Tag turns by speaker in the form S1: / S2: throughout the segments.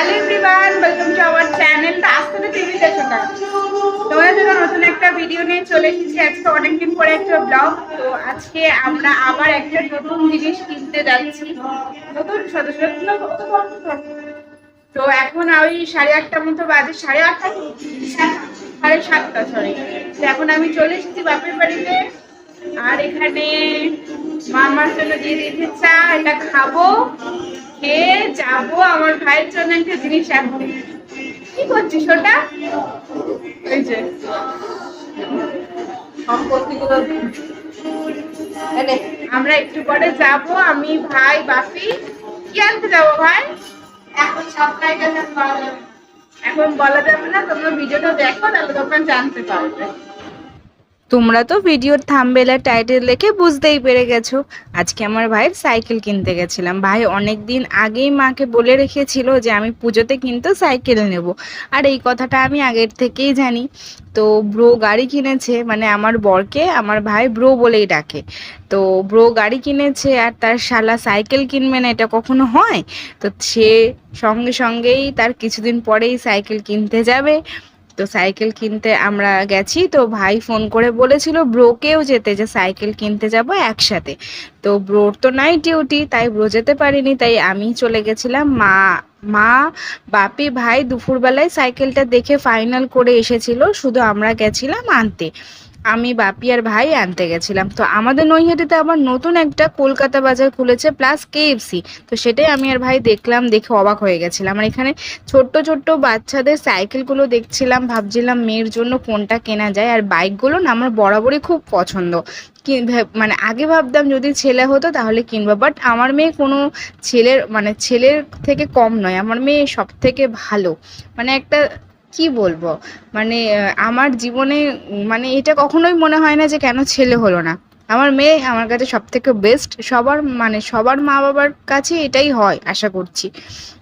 S1: Hello everyone welcome to our channel আজকে তো TV দেখো না তোমাদের জন্য নতুন একটা ভিডিও নিয়ে চলে এসেছি। আজকে অনেকদিন পরে একটা ব্লগ তো আজকে আমরা আবার একটা নতুন জিনিস কিনতে যাচ্ছি। নতুন সদস্য তো এখন ওই সাড়ে আটটার মতো বাজে। সাড়ে আটটা? সাড়ে সাতটা সরি তো এখন আমি চলে এসেছি বাপের বাড়িতে। আর এখানে মামার জন্য দিয়ে দিয়েছে চা। এটা খাব। খেয়ে যাব? আমার ভাইয়ের জন্য একটা জিনিস আনতে কি করছিস ওটা? ওই যে। আমরা একটু পরে যাব। আমি ভাই বাপি কি আনতে যাব ভাই? এখন গেছে এখন বলা যাবে না তোমরা ভিডিওটা দেখো তাহলে তোমরা জানতে পারবে।
S2: তোমরা তো ভিডিওর থাম্বেল টাইটেল দেখে বুঝতেই পেরে গেছো। আজকে আমার ভাইয়ের সাইকেল কিনতে গেছিলাম। ভাই অনেক দিন আগেই মাকে বলে রেখেছিল যে আমি পুজোতে কিন্তু সাইকেল নেব। আর এই কথাটা আমি আগের থেকেই জানি। তো ব্রো গাড়ি কিনেছে মানে আমার বরকে আমার ভাই ব্রো বলেই ডাকে। তো ব্রো গাড়ি কিনেছে আর তার শালা সাইকেল কিনবে না, এটা কখনো হয়? তো সে সঙ্গে সঙ্গেই তার কিছুদিন পরেই সাইকেল কিনতে যাবে। তো সাইকেল কিনতে আমরা গেছি, তো ভাই ফোন করে বলেছিল ব্রোকেও যেতে যে সাইকেল কিনতে যাব একসাথে। তো ব্রোর তো নাই ডিউটি তাই ব্রো যেতে পারিনি, তাই আমি চলে গেছিলাম। মা মা, বাপি, ভাই দুপুরবেলায় সাইকেলটা দেখে ফাইনাল করে এসেছিল, শুধু আমরা গেছিলাম আনতে। আমি বাপি আর ভাই আনতে গেছিলাম। তো আমাদের নৈহাটিতে আবার নতুন একটা কলকাতা বাজার খুলেছে প্লাস কেএফসি তো সেটাই আমি আর ভাই দেখলাম, দেখে অবাক হয়ে গেছিলাম। আর এখানে ছোট্ট ছোট্ট বাচ্চাদের সাইকেলগুলো দেখছিলাম, ভাবছিলাম মেয়ের জন্য কোনটা কেনা যায়। আর বাইকগুলো না আমার বরাবরই খুব পছন্দ। মানে আগে ভাবতাম যদি ছেলে হতো তাহলে কিনবো। বাট আমার মেয়ে কোনো ছেলের মানে ছেলের থেকে কম নয়। আমার মেয়ে সব থেকে ভালো। মানে একটা কি বলব? মানে আমার জীবনে মানে এটা কখনোই মনে হয় না যে কেন ছেলে হলো না। আমার মেয়ে আমার কাছে সব থেকে বেস্ট সবার মানে সবার মা বাবার কাছে এটাই হয়, আশা করছি।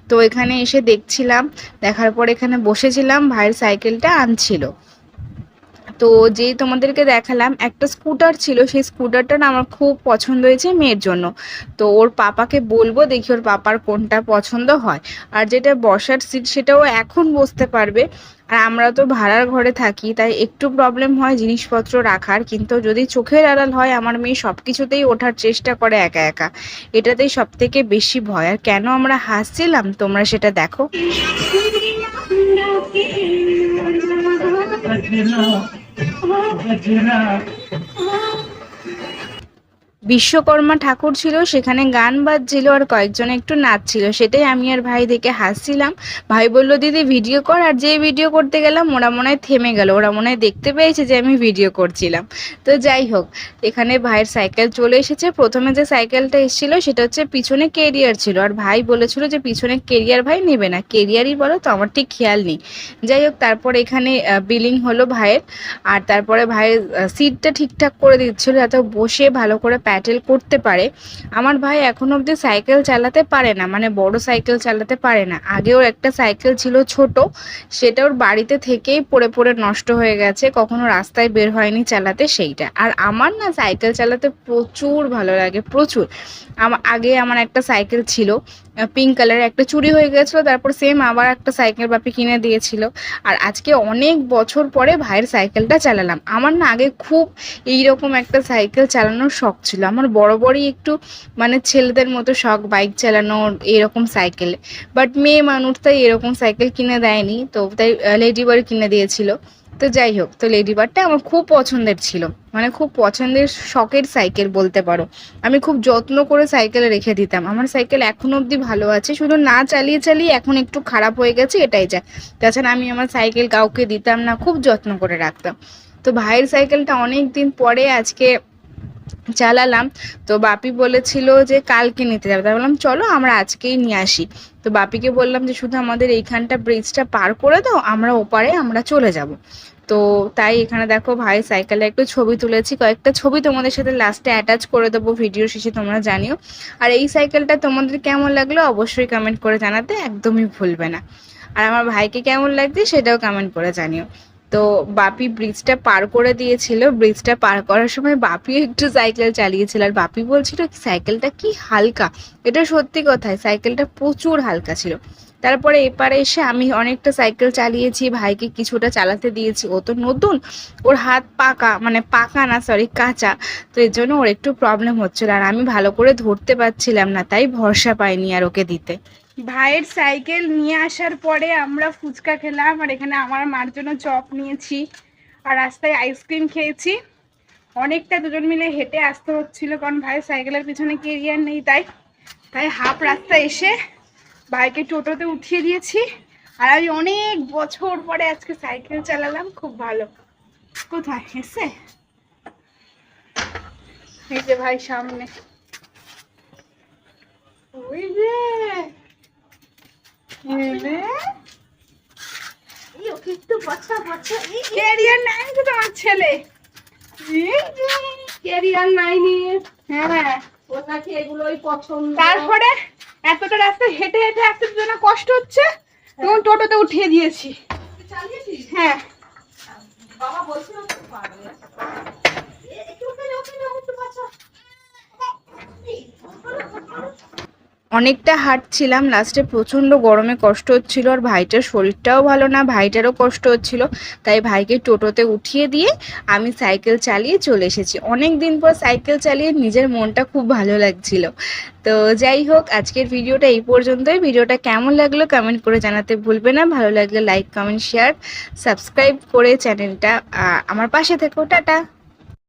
S2: তো এখানে এসে দেখছিলাম, দেখার পর এখানে বসেছিলাম, ভাইয়ের সাইকেলটা আনছিল। তো যেই তোমাদেরকে দেখালাম, একটা স্কুটার ছিল, সেই স্কুটারটা না আমার খুব পছন্দ হয়েছে মেয়ের জন্য। তো ওর পাপাকে বলব, দেখি ওর পাপার কোনটা পছন্দ হয়। আর যেটা বসার সিট সেটাও এখন বসতে পারবে। আর আমরা তো ভাড়ার ঘরে থাকি, তাই একটু প্রবলেম হয় জিনিসপত্র রাখার। কিন্তু যদি চোখের আড়াল হয়, আমার মেয়ে সব কিছুতেই ওঠার চেষ্টা করে একা একা। এটাতেই সব থেকে বেশি ভয়। আর কেন আমরা হাসছিলাম? তোমরা সেটা দেখো। बजरा বিশ্বকর্মা ঠাকুর ছিল, সেখানে গান বাজছিল আর কয়েকজন একটু নাচছিল সেটাই আমি আর ভাই দেখে হাসছিলাম। ভাই বলল, দিদি ভিডিও কর। আর যে ভিডিও করতে গেলাম, ওরা মনে হয় থেমে গেল। ওরা মনে হয় দেখতে পেয়েছে যে আমি ভিডিও করছিলাম। তো যাই হোক, এখানে ভাইয়ের সাইকেল চলে এসেছে। প্রথমে যে সাইকেলটা এসেছিল, সেটা হচ্ছে পিছনে কেরিয়ার ছিল। আর ভাই বলেছিল যে পিছনে কেরিয়ার ভাই নেবে না। কেরিয়ারই বলো তো, আমার ঠিক খেয়াল নেই। যাই হোক, তারপর এখানে বিলিং হলো ভাইয়ের। আর তারপরে ভাইয়ের সিটটা ঠিকঠাক করে দিচ্ছিল। যাতে বসে ভালো করে প্যাটেল করতে পারে। আমার ভাই এখন অবধি সাইকেল চালাতে পারে না মানে বড় সাইকেল চালাতে পারে না। আগে ওর একটা সাইকেল ছিল ছোট, সেটা ওর বাড়িতে থেকেই পড়ে পড়ে নষ্ট হয়ে গেছে, কখনো রাস্তায় বের হয়নি চালাতে সেইটা। আর আমার না সাইকেল চালাতে প্রচুর ভালো লাগে, প্রচুর। আগে আমার একটা সাইকেল ছিল পিঙ্ক কালারের একটা চুরি হয়ে গেছিল, তারপর সেম আবার একটা সাইকেল বাপি কিনে দিয়েছিল। আর আজকে অনেক বছর পরে ভাইয়ের সাইকেলটা চালালাম। আমার না আগে খুব এইরকম একটা সাইকেল চালানোর শখ ছিল। আমার বড় বড়ই একটু মানে ছেলেদের মতো শখ বাইক চালানোর এরকম সাইকেলে বাট মেয়ে মানুষ তাই এরকম সাইকেল কিনে দেয়নি, তো তাই লেডি বার্ড কিনে দিয়েছিল। তো যাই হোক, তো লেডি বার্ডটা আমার খুব পছন্দের ছিল। মানে খুব পছন্দের শখের সাইকেল বলতে পারো। আমি খুব যত্ন করে সাইকেলে রেখে দিতাম। আমার সাইকেল এখন অবধি ভালো আছে, শুধু না চালিয়ে চালিয়ে এখন একটু খারাপ হয়ে গেছে, এটাই যা। তাছাড়া আমি আমার সাইকেল কাউকে দিতাম না, খুব যত্ন করে রাখতাম। তো ভাইয়ের সাইকেলটা অনেক দিন পরে আজকে চালালাম। তো বাপি বলেছিল যে, কালকে নিতে যাবে। তাই বললাম, চলো আমরা আজকেই নিয়ে আসি। তো বাপিকে বললাম যে, শুধু আমাদের এইখানটা ব্রিজটা পার করে দাও, আমরা ওপারে আমরা চলে যাব। তো তাই এখানে দেখো ভাই সাইকেলে একটু ছবি তুলেছি। কয়েকটা ছবি তোমাদের সাথে লাস্টে অ্যাটাচ করে দেবো ভিডিও শেষে, তোমরা জানিও। আর এই সাইকেলটা তোমাদের কেমন লাগল অবশ্যই কমেন্ট করে জানাতে একদমই ভুলবে না। আর আমার ভাইকে কেমন লাগছে সেটাও কমেন্ট করে জানিও। তো বাপি ব্রিজটা পার করে দিয়েছিল। ব্রিজটা পার করার সময় বাপিও একটু সাইকেল চালিয়েছিল। আর বাপি বলছিল সাইকেলটা কি হালকা? এটা সত্যি কথায় সাইকেলটা প্রচুর হালকা ছিল। তারপরে এপারে এসে আমি অনেকটা সাইকেল চালিয়েছি, ভাইকে কিছুটা চালাতে দিয়েছি। ও তো নতুন, ওর হাত পাকা মানে পাকা না সরি কাঁচা। তো এর জন্য ওর একটু প্রবলেম হচ্ছিল আর আমি ভালো করে ধরতে পারছিলাম না, তাই ভরসা পাইনি আর ওকে দিতে। ভাইয়ের সাইকেল নিয়ে আসার পরে আমরা ফুচকা খেলাম আর এখানে আমার মার জন্য চপ নিয়েছি আর রাস্তায় আইসক্রিম খেয়েছি। অনেকটা দুজন মিলে হেঁটে আসতে হচ্ছিল কারণ ভাইয়ের সাইকেলের পিছনে কেরিয়ার নেই তাই। তাই হাফ রাস্তা এসে ভাইকে টোটোতে উঠিয়ে দিয়েছি। আর আমি অনেক বছর পরে আজকে সাইকেল চালালাম খুব ভালো। কোথায়? এসে এই যে ভাই সামনে। ওই যে। ছেলে। হ্যাঁ।
S1: ওর এগুলোই পছন্দ।
S2: তারপরে? এতটা রাস্তা হেঁটে হেঁটে আসতে জন্য কষ্ট হচ্ছে তখন টোটোতে উঠিয়ে দিয়েছি। হ্যাঁ।
S1: বাবা বলছিল তো পারবে এ, একটু ওখানে ওখানে একটু বচ্চা
S2: অনেকটা হাঁটছিলাম। লাস্টে প্রচণ্ড গরমে কষ্ট হচ্ছিল আর ভাইটার শরীরটাও ভালো না, ভাইটারও কষ্ট হচ্ছিল। তাই ভাইকে টোটোতে উঠিয়ে দিয়ে আমি সাইকেল চালিয়ে চলে এসেছি। অনেক দিন পর সাইকেল চালিয়ে নিজের মনটা খুব ভালো লাগছিল। তো যাই হোক, আজকের ভিডিওটা এই পর্যন্তই। ভিডিওটা কেমন লাগল কমেন্ট করে জানাতে ভুলবে না। ভালো লাগলে লাইক কমেন্ট শেয়ার সাবস্ক্রাইব করে চ্যানেলটা আমার পাশে থেকো। টাটা!